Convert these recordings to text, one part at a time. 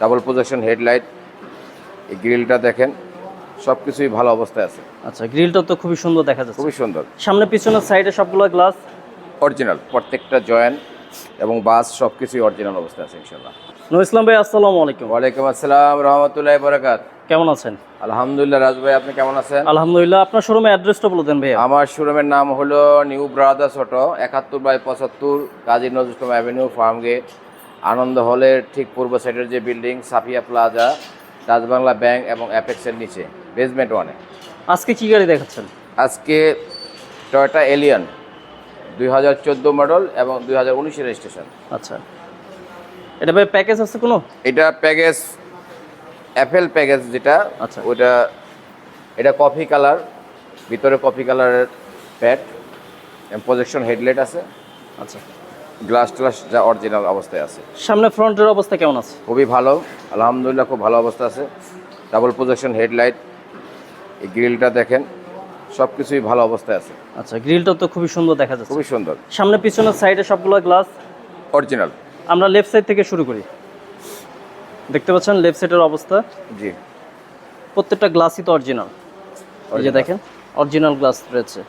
Double projection headlight এই গ্রিলটা দেখেন সব কিছুই ভালো অবস্থায় আছে। আচ্ছা গ্রিলটা তো খুবই সুন্দর দেখা যাচ্ছে। খুবই সুন্দর। সামনে পিছনের সাইডে সবগুলো গ্লাস। অরিজিনাল প্রত্যেকটা জয়েন্ট এবং বাস সব কিছুই অরিজিনাল অবস্থায় আছে ইনশাল্লাহ নুর ইসলাম ভাই আসসালামু আলাইকুম। ওয়ালাইকুম আসসালাম রহমতুল্লাহ বরাকাত। কেমন আছেন? আলহামদুলিল্লাহ রাজ ভাই আপনি কেমন আছেন? আলহামদুলিল্লাহ আপনার শোরুমের অ্যাড্রেসটা বলে দেন ভাইয়া। আমার শোরুমের নাম হলো নিউ ব্রাদার্স অটো একাত্তর বাই পঁচাত্তর Kazi Nazrul Islam Avenue Farm Gate Ananda হলের ঠিক পূর্ব সাইডের যে building Safiya Plaza Rajbangla bank এবং অ্যাপেক্সের নিচে বেসমেন্ট ওয়ানে আজকে কি গাড়ি দেখাচ্ছেন? আজকে টয়োটা এলিয়ন দুই হাজার চোদ্দ মডেল এবং দুই হাজার উনিশের রেজিস্ট্রেশন আচ্ছা। এটা ভাই প্যাকেজ আছে কোনো? এটা প্যাকেজ অ্যাপেল প্যাকেজ যেটা আচ্ছা। ওইটা এটা কফি কালার ভিতরে কফি কালারের প্যাড প্রজেকশন হেডলাইট আছে। আচ্ছা। গ্লাস ট্লাস যা অরিজিনাল অবস্থায় আছে। সামনে ফ্রন্টের অবস্থা কেমন আছে? খুবই ভালো আলহামদুলিল্লাহ খুব ভালো অবস্থা আছে। ডাবল প্রজেকশন হেডলাইট এই গ্রিলটা দেখেন সব কিছুই ভালো অবস্থায় আছে। আচ্ছা গ্রিলটা তো খুবই সুন্দর দেখা যাচ্ছে। খুবই সুন্দর। সামনে পিছনের সাইডে সবগুলো গ্লাস অরিজিনাল আমরা লেফট সাইড থেকে শুরু করি। দেখতে পাচ্ছেন লেফট সাইডের অবস্থা? জি। প্রত্যেকটা গ্লাসই তো অরিজিনাল এই যে দেখেন অরিজিনাল গ্লাস রয়েছে।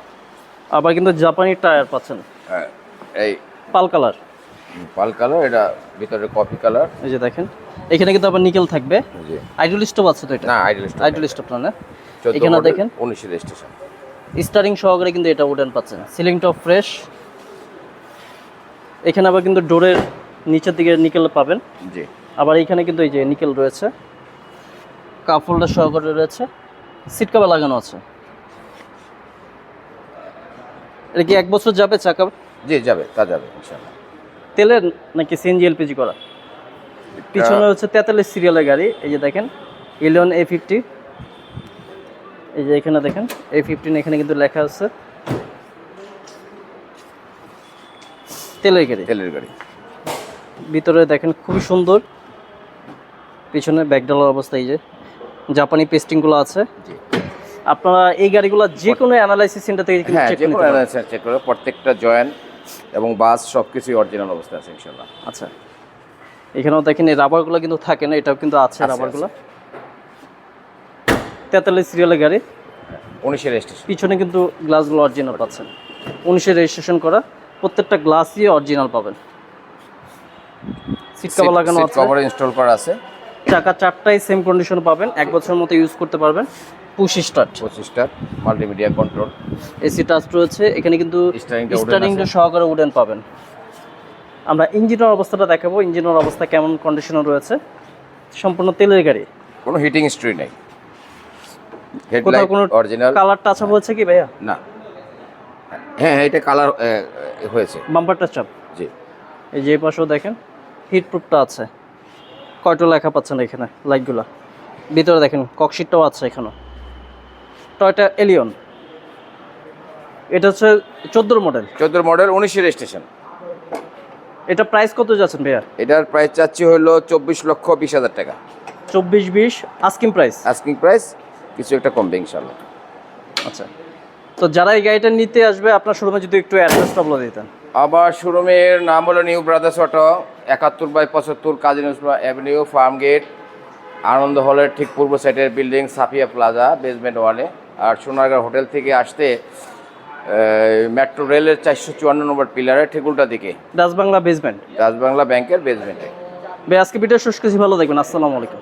আবার কিন্তু জাপানি টায়ার পাচ্ছেন। হ্যাঁ, এই পাল কালার? পাল কালার এটা ভিতরে কফি কালার। এই যে দেখেন এখানে কিন্তু আবার নিকেল থাকবে। জি। আইডল স্টপ আছে তো এটা? না আইডল স্টপ আইডল স্টপ না এখানে দেখেন। উনিশের রেজিস্ট্রেশন স্টারিং সহকারে কিন্তু এটা উডেন পাচ্ছেন। সিলিং টপ ফ্রেশ এখানে আবার কিন্তু ডোরের নিচের দিকে নিকেল পাবেন। জি। আবার এখানে কিন্তু এই যে নিকেল রয়েছে। কাপ হোল্ডার সহকারে রয়েছে। সিট কাভার লাগানো আছে। এটা কি এক বছর যাবে চাকা জি যাবে তা যাবে ইনশাল্লাহ তেলের নাকি সিএনজি এলপিজি করা? পিছনে হচ্ছে তেতাল্লিশ সিরিয়ালের গাড়ি এই যে দেখেন ইলেভেন এ ফিফটি এই যে এখানে দেখেন এ ফিফটিন এখানে কিন্তু লেখা আছে। তেলের গাড়ি। তেলের গাড়ি। ভিতরে দেখেন খুবই সুন্দর। পিছনে ব্যাকডালার অবস্থা এই যে জাপানি পেস্টিংগুলো আছে। আপনারা এই গাড়িগুলো যে কোনো অ্যানালাইসিস সেন্টার থেকে হ্যাঁ চেক যে করে প্রত্যেকটা জয়েন এবং বাস সব কিছুই অরিজিনাল অবস্থায় আছে ইনশাল্লাহ আচ্ছা। এখানেও দেখেন এই রাবারগুলো কিন্তু থাকে না এটাও কিন্তু আছে আছে, রাবারগুলো তেতাল্লিশ সিরিয়ালের গাড়ি। উনিশের রেজিস্ট্রেশন পিছনে কিন্তু গ্লাসগুলো অরিজিনাল পাচ্ছেন। উনিশে রেজিস্ট্রেশন করা প্রত্যেকটা গ্লাসই অরিজিনাল পাবেন। সিট কভার লাগানো আছে। কভার ইনস্টল করা আছে। চাকা চারটাই সেম কন্ডিশন পাবেন এক বছরের মতো ইউজ করতে পারবেন। পুশ স্টার্ট পঁচিশটা মাল্টিমিডিয়া কন্ট্রোল এসি টাচ রয়েছে এখানে কিন্তু স্টারিংটা সহকারে উডেন পাবেন। আমরা ইঞ্জিনের অবস্থাটা দেখাবো ইঞ্জিনের অবস্থা কেমন কন্ডিশনে রয়েছে। সম্পূর্ণ তেলের গাড়ি। কোনো হিটিং হিস্ট্রি নেই। Headlight original colour touch up হয়েছে কি ভাইয়া? না। হ্যাঁ হ্যাঁ এটা কালার হয়েছে। বাম্পার টাচ আপ জি। এই যে পাশেও দেখেন হিট প্রুফটা আছে। কয়টা লেখা পাচ্ছেন এখানে লাইটগুলো ভিতরে দেখেন ককশিটটাও আছে এখানেও। টয়টা এলিয়ন এটা হচ্ছে চোদ্দোর মডেল চোদ্দোর মডেল উনিশের রেজিস্ট্রেশন এটা প্রাইস কত যাচ্ছেন ভাইয়া? এটার প্রাইস চাচ্ছি হলো চব্বিশ লক্ষ বিশ হাজার টাকা। চব্বিশ বিশ আস্কিং প্রাইস আস্কিং প্রাইস কিছু একটা কমবে ইনশাল্লাহ আচ্ছা। তো যারা এই গাড়িটা নিতে আসবে আপনার শোরুমে যদি একটু অ্যাড্রেসটা বলে দিতেন। আমার শোরুমের নাম হলো নিউ ব্রাদার্স অটো একাত্তর বাই পঁচাত্তর Kazi Nazrul Avenue Farm Gate Ananda হলের ঠিক পূর্ব সাইডের বিল্ডিং সাফিয়া প্লাজা বেসমেন্ট ওয়ানে আর সোনারগাঁ হোটেল থেকে আসতে মেট্রো রেলের চারশো চুয়ান্ন নম্বর পিলারের ঠেকুলটা উল্টা দিকে। দাস বাংলা বেসমেন্ট রাজবাংলা ব্যাংকের বেসমেন্টে ভাই আজকে ভিডিও শুষ্ক ভালো দেখবেন আসসালামু আলাইকুম।